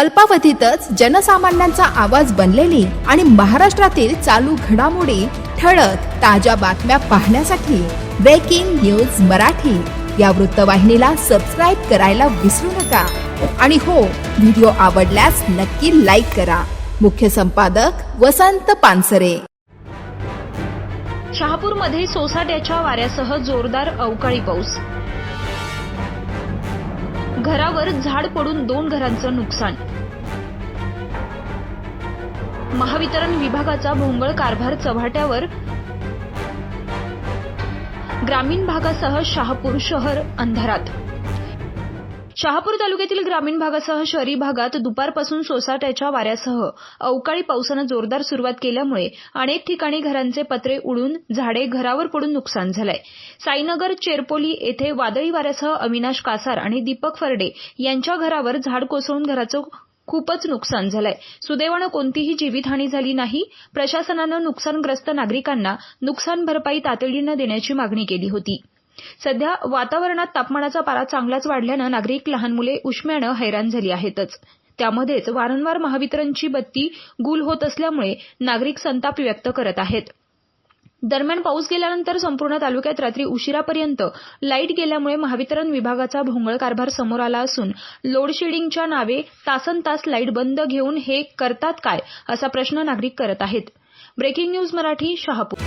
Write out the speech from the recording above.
अल्पावधीतच जनसामान्यांचा आवाज बनलेली आणि महाराष्ट्रातील चालू घडामोडी ठळक ताज्या बातम्या पाहण्यासाठी ब्रेकिंग न्यूज मराठी. या वृत्तवाहिनीला सबस्क्राईब करायला विसरू नका. आणि हो व्हिडिओ आवडल्यास नक्की लाईक करा. मुख्य संपादक वसंत पानसरे. शहापूरमध्ये सोसाट्याच्या वाऱ्यासह जोरदार अवकाळी पाऊस. घरावर झाड पडून दोन घरांचं नुकसान. महावितरण विभागाचा भोंगळ कारभार चव्हाट्यावर. ग्रामीण भागासह शहापूर शहर अंधारात. शहापूर तालुक्यातील ग्रामीण भागासह शहरी भागात दुपारपासून सोसाट्याच्या वाऱ्यासह अवकाळी पावसानं जोरदार सुरुवात केल्यामुळे अनेक ठिकाणी घरांचे पत्रे उडून झाडे घरावर पडून नुकसान झालंय. साईनगर चेरपोली येथे वादळी वाऱ्यासह अविनाश कासार आणि दीपक फरडे यांच्या घरावर झाड कोसळून घराचं खूपच नुकसान झालंय. सुदैवानं कोणतीही जीवितहानी झाली नाही. प्रशासनानं नुकसानग्रस्त नागरिकांना नुकसान भरपाई तातडीनं देण्याची मागणी केली होती. सध्या वातावरणात तापमानाचा पारा चांगलाच वाढल्यानं नागरिक लहान मुले उष्म्यानं हैराण झाली आहेतच. त्यामध्येच वारंवार महावितरणची बत्ती गुल होत असल्यामुळे नागरिक संताप व्यक्त करत आहेत. दरम्यान पाऊस गेल्यानंतर संपूर्ण तालुक्यात रात्री उशिरापर्यंत लाइट गेल्यामुळे महावितरण विभागाचा भोंगळ कारभार समोर आला असून लोडशेडिंगच्या नावे तासन तास लाइट बंद घेऊन हे करतात काय असा प्रश्न नागरिक करत आहेत. Breaking news Marathi Shahapur.